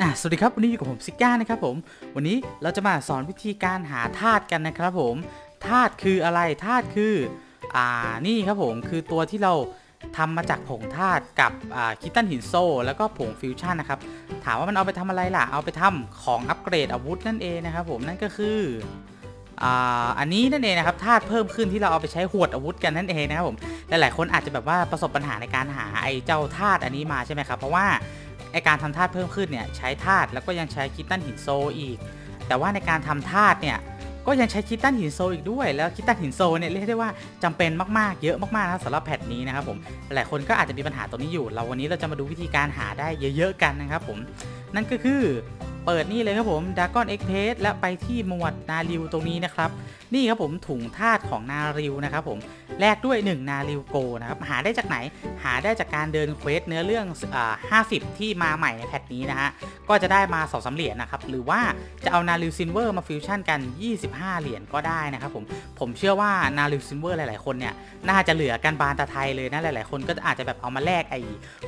อะสวัสดีครับวันนี้อยู่กับผมซิก้านะครับผมวันนี้เราจะมาสอนวิธีการหาธาตุกันนะครับผมธาตุคืออะไรธาตุคืออ่านี่ครับผมคือตัวที่เราทำมาจากผงธาตุกับอ่าคิตตันหินโซแล้วก็ผงฟิวชั่นนะครับถามว่ามันเอาไปทำอะไรล่ะเอาไปทำของอัปเกรดอาวุธนั่นเองนะครับผมนั่นก็คืออ่าอันนี้นั่นเองนะครับธาตุเพิ่มขึ้นที่เราเอาไปใช้หวดอาวุธกันนั่นเองนะครับผมหลายๆคนอาจจะแบบว่าประสบปัญหาในการหาไอ้เจ้าธาตุอันนี้มาใช่ไหมครับเพราะว่า อการทำธาตุเพิ่มขึ้นเนี่ยใช้ธาตุแล้วก็ยังใช้คิตตันหินโซอีก แต่ว่าในการทำธาตุเนี่ยก็ยังใช้คิตตันหินโซอีกด้วย แล้วคิตตันหินโซเนี่ยเรียกได้ว่าจำเป็นมากๆ เยอะมากๆนะสำหรับแพทนี้นะครับผมหลายคนก็อาจจะมีปัญหาตรงนี้อยู่ เราวันนี้เราจะมาดูวิธีการหาได้เยอะๆกันนะครับผมนั่นก็คือเปิดนี่เลยครับผมดากอนเอ็กเพสและไปที่หมวดนาริวตรงนี้นะครับนี่ครับผมถุงธาตุของนาริวนะครับผมแลกด้วย 1 นาริวโกนะครับหาได้จากไหนหาได้จากการเดินเควสเนื้อเรื่องอ่า50 ที่มาใหม่ในแพทนี้นะฮะก็จะได้มา2องสาเหรียญนะครับหรือว่าจะเอานาริวซินเวอร์มาฟิวชั่นกัน 25 เหรียญก็ได้นะครับผมผมเชื่อว่านาริวซินเวอร์หลาย ๆ คนเนี่ยน่าจะเหลือกันบานตะไทยเลยนะหลาย ๆ คนก็อาจจะแบบเอามาแลกไอ้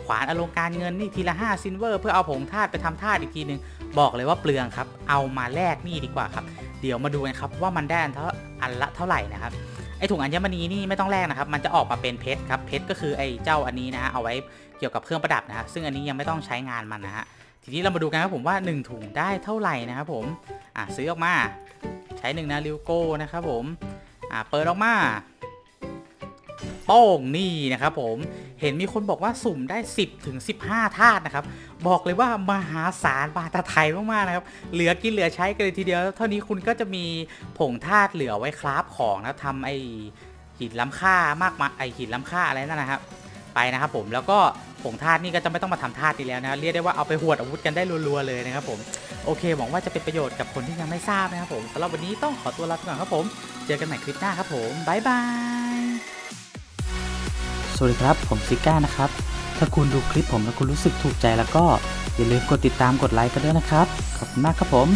ขวานอลงการเงินนี่ทีละ5ซินเวอร์เพื่อเอาผงธาตุไปทำธาตุอีกทีนึงบอกเลยว่าเปลืองครับเอามาแลกนี่ดีกว่าครับ เดี๋ยวมาดูกันครับว่ามันได้อันเท่าอันละเท่าไหร่นะครับไอถุงอัญมณีนี่ไม่ต้องแลกนะครับ มันจะออกมาเป็นเพชรครับ เพชรก็คือไอเจ้าอันนี้นะฮะ เอาไว้เกี่ยวกับเครื่องประดับนะฮะ ซึ่งอันนี้ยังไม่ต้องใช้งานมันนะฮะ ทีนี้เรามาดูกันครับผมว่า 1 ถุงได้เท่าไหร่นะครับผม อะซื้อออกมา ใช้1นาริวโก้นะครับผม อะเปิดออกมา โป้งนี่นะครับผม เห็นมีคนบอกว่าสุ่มได้ 10ถึง15 ธาตุนะครับ บอกเลยว่ามหาศาลบาตาไทยมากๆนะครับ เหลือกินเหลือใช้กันเลยทีเดียว เท่านี้คุณก็จะมีผงธาตุเหลือไว้คราฟของนะทำไอหินล้ำค่ามากมาไอหินล้ำค่าอะไรนั่นนะครับ ไปนะครับผมแล้วก็ผงธาตุนี่ก็จะไม่ต้องมาทำธาตุอีกแล้วนะเรียกได้ว่าเอาไปหวดอาวุธกันได้รัวๆเลยนะครับผมโอเคหวังว่าจะเป็นประโยชน์กับคนที่ยังไม่ทราบนะครับผมสำหรับวันนี้ต้องขอตัวลาไปก่อนครับผม เจอกันใหม่คลิปหน้าครับผมบ๊ายบาย สวัสดีครับ ผมซิก้านะครับ ถ้าคุณดูคลิปผมแล้วคุณรู้สึกถูกใจแล้วก็อย่าลืมกดติดตามกดไลค์กันด้วยนะครับ ขอบคุณมากครับผม